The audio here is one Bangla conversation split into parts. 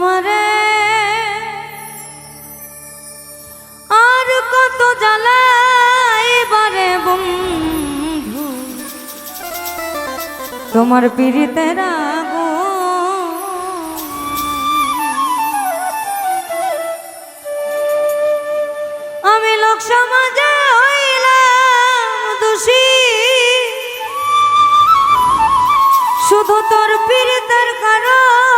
আমারে আর কত জ্বালাইবারে বন্ধু। তোমার পীড়িতের আগুন। আমি লোক সমাজে হইলাম দোষী। শুধু তোর পীড়িতের কারণে।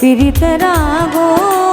পীড়িতের আগুনে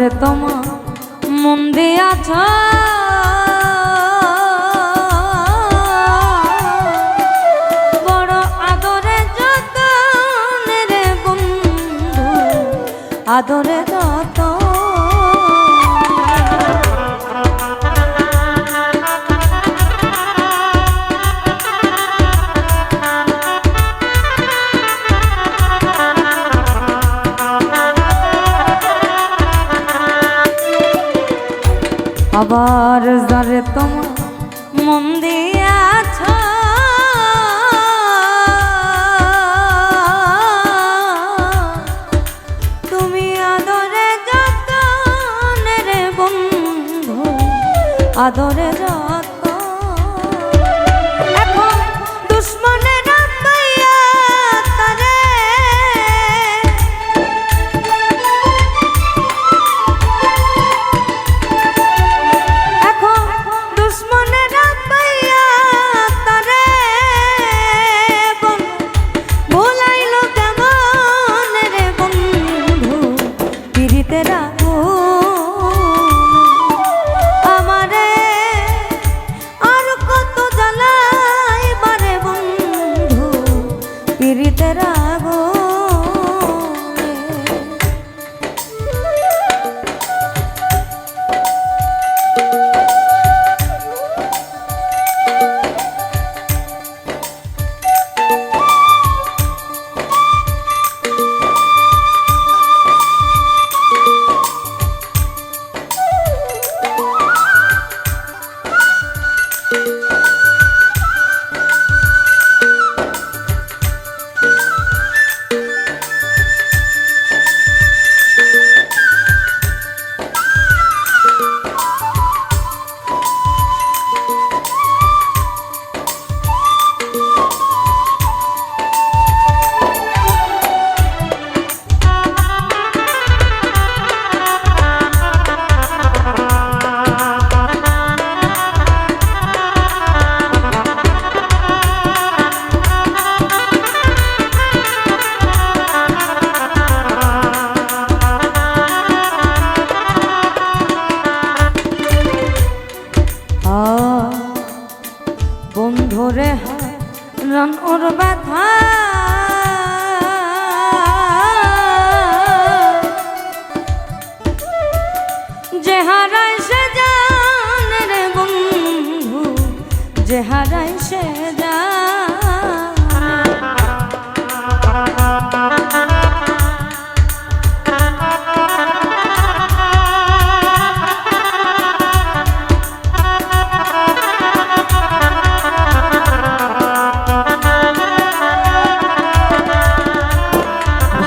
যারে তোমা মন দিয়াছ। বড় আদরে যত রে বন্ধু আদরে আবার যারে তোমার মন দিয়াছ তুমি আদরে যত রে বন্ধু আদরে যত ওরে রানুর ব্যথা। যে হারায় সে জান রে বন্ধু যে সে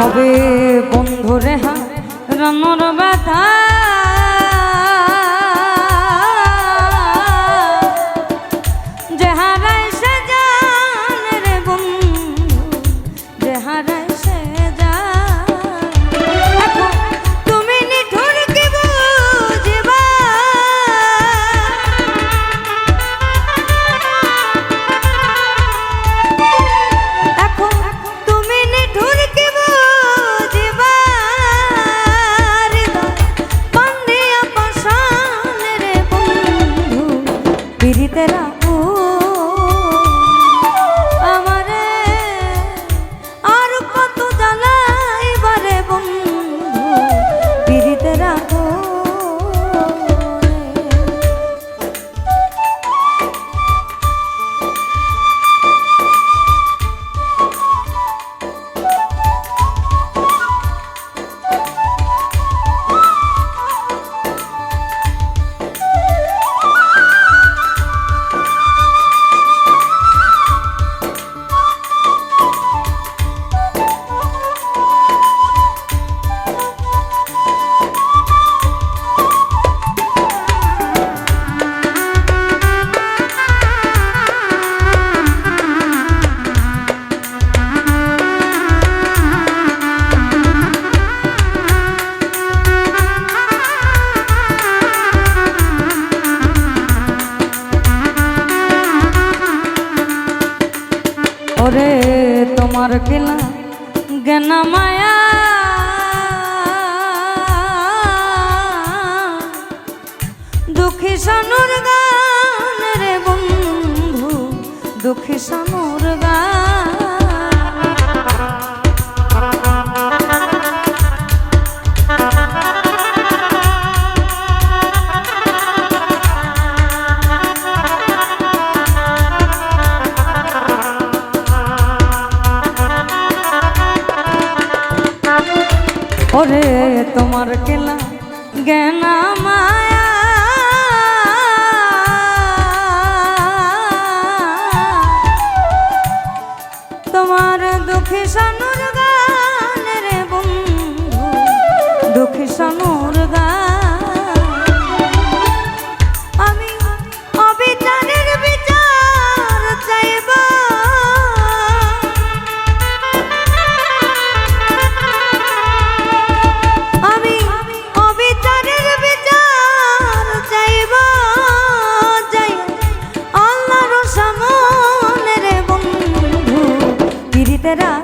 হবে বন্ধু রেহা রানরা তোমার কেলা জ্ঞান মায়া কেলা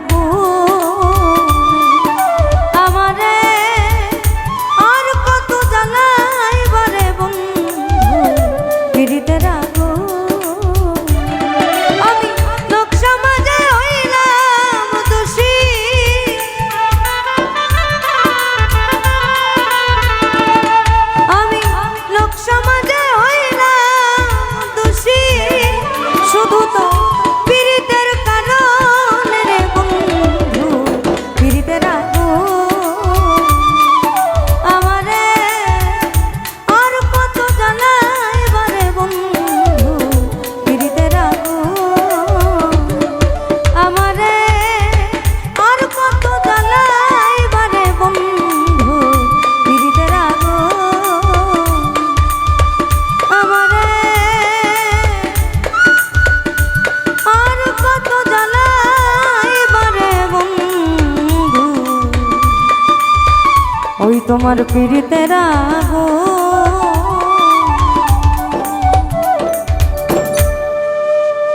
不。তোমার পীড়িতের রাগো